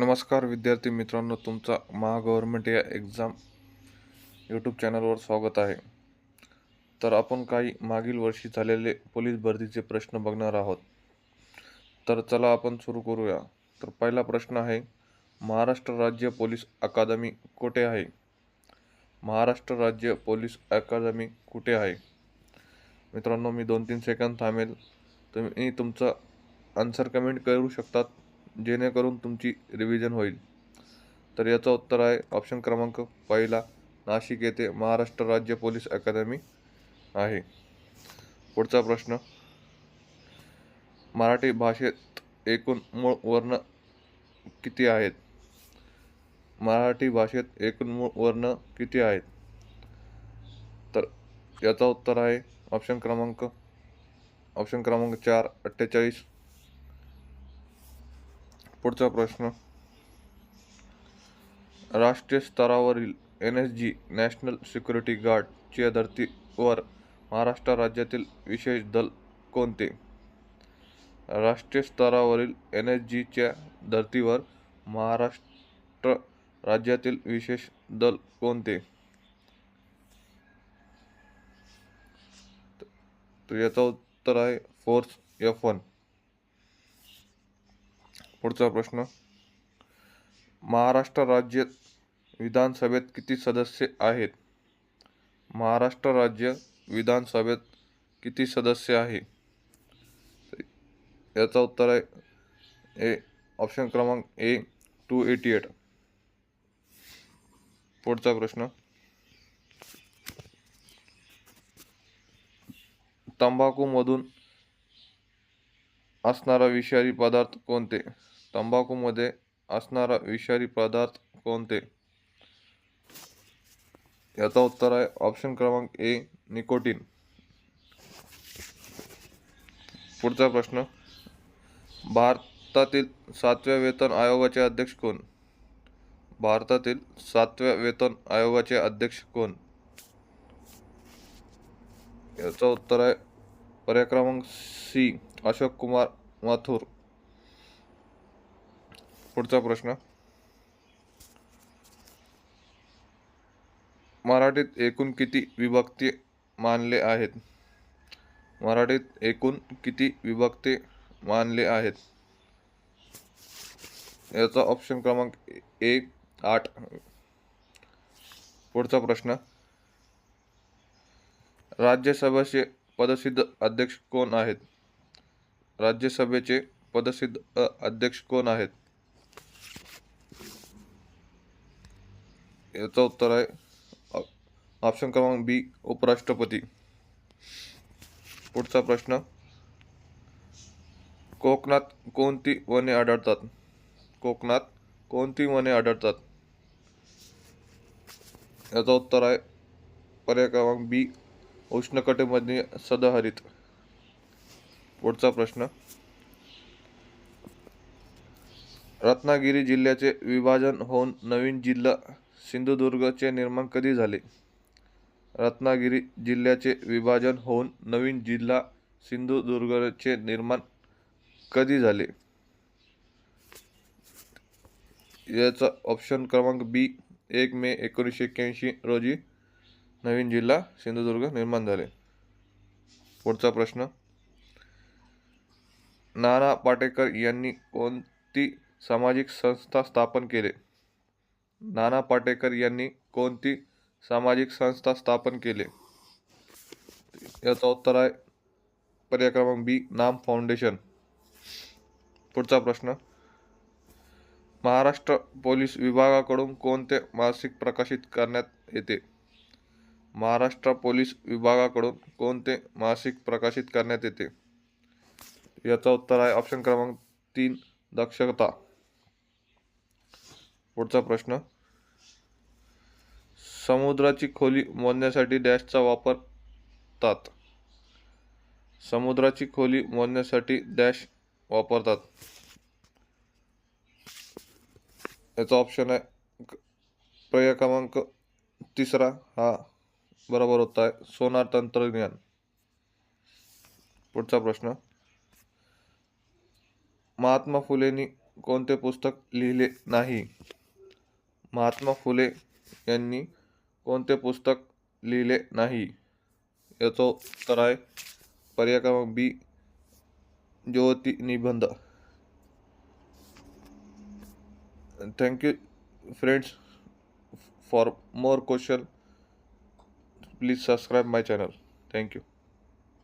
नमस्कार विद्यार्थी मित्रांनो तुमचा महा गव्हर्नमेंट या एक्झाम यूट्यूब चॅनलवर स्वागत आहे. तर आपण काही मागील वर्षी झालेले पोलीस भरतीचे प्रश्न बघणार आहोत. तर चला आपण सुरू करूया. तर पहिला प्रश्न आहे महाराष्ट्र राज्य पोलीस अकादमी कुठे आहे? महाराष्ट्र राज्य पोलीस अकादमी कुठे आहे? मित्रांनो मी दोन तीन सेकंद थांबेल. तुम्ही तुमचं आन्सर कमेंट करू शकतात. जेणेकरून तुमची रिव्हिजन होईल. तर याचं उत्तर आहे ऑप्शन क्रमांक पहिला नाशिक येथे महाराष्ट्र राज्य पोलीस अकादमी आहे. पुढचा प्रश्न मराठी भाषेत एकूण मूळ वर्ण किती आहेत? मराठी भाषेत एकूण मूळ वर्ण किती आहेत? तर याचा उत्तर आहे ऑप्शन क्रमांक ऑप्शन क्रमांक चार अठ्ठेचाळीस पुढचा प्रश्न. राष्ट्रीय स्तरावरील N S G national security गार्डच्या धर्तीवर महाराष्ट्र राज्यातील विशेष दल कोणते? राष्ट्रीय स्तरावरील एन एस जीच्या धर्तीवर महाराष्ट्र राज्यातील विशेष दल कोणते? तर याचं उत्तर आहे फोर्स एफ वन. पुढचा प्रश्न. महाराष्ट्र राज्य विधानसभेत किती सदस्य आहेत? महाराष्ट्र राज्य विधानसभेत किती सदस्य आहे? याचा उत्तर आहे ए ऑप्शन क्रमांक ए टू एटी एट पुढचा प्रश्न. तंबाखूमधून असणारा विषारी पदार्थ कोणते? तंबाखूमध्ये असणारा विषारी पदार्थ कोणते? याचा उत्तर आहे ऑप्शन क्रमांक ए निकोटीन. पुढचा प्रश्न. भारतातील सातव्या वेतन आयोगाचे अध्यक्ष कोण? भारतातील सातव्या वेतन आयोगाचे अध्यक्ष कोण? याचं उत्तर आहे पर्याय क्रमांक सी अशोक कुमार माथुर पुढचा प्रश्न. मराठीत एकूण किती विभक्ती मानले आहेत? मराठीत एकूण किती विभक्ती मानले आहेत? याचा ऑप्शन क्रमांक एक आठ. पुढचा प्रश्न. राज्यसभेचे पदसिद्ध अध्यक्ष कोण आहेत? राज्यसभेचे पदसिद्ध अध्यक्ष कोण आहेत? याचं उत्तर आहे ऑप्शन क्रमांक बी उपराष्ट्रपती. पुढचा प्रश्न कोकणात कोणती वने आढळतात? कोकणात कोणती वने आढळतात? याचं उत्तर आहे पर्याय क्रमांक बी उष्णकटिबंधीय सदाहरित. पुढचा प्रश्न. रत्नागिरी जिल्ह्याचे विभाजन होऊन नवीन जिल्हा सिंधुदुर्गचे निर्माण कधी झाले? रत्नागिरी जिल्ह्याचे विभाजन होऊन नवीन जिल्हा सिंधुदुर्गचे निर्माण कधी झाले? याचा ऑप्शन क्रमांक बी एक मे एकोणीसशे एक्क्याऐंशी रोजी नवीन जिल्हा सिंधुदुर्ग निर्माण झाले. पुढचा प्रश्न. नाना पाटेकर यांनी कोणती सामाजिक संस्था स्थापन केले? नाना पाटेकर यांनी कोणती सामाजिक संस्था स्थापन केले? याचा उत्तर आहे पर्याय क्रमांक बी नाम फाउंडेशन. पुढचा प्रश्न. महाराष्ट्र पोलीस विभागाकडून कोणते मासिक प्रकाशित करण्यात येते? महाराष्ट्र पोलीस विभागाकडून कोणते मासिक प्रकाशित करण्यात येते? याचं उत्तर आहे ऑप्शन क्रमांक तीन दक्षता. पुढचा प्रश्न. समुद्राची खोली मोजण्यासाठी डॅशचा वापरतात समुद्राची खोली मोजण्यासाठी डॅश वापरतात. याचा ऑप्शन आहे पर्याय क्रमांक तिसरा. हा बरोबर होता आहे. सोनार तंत्रज्ञान. पुढचा प्रश्न. महात्मा फुलेंनी कोणते पुस्तक लिहिले नाही? महात्मा फुले यांनी कोणते पुस्तक लिहिले नाही? याचं उत्तर आहे पर्याय क्रमांक बी ज्योती निबंध. Thank you friends for more question please subscribe my channel thank you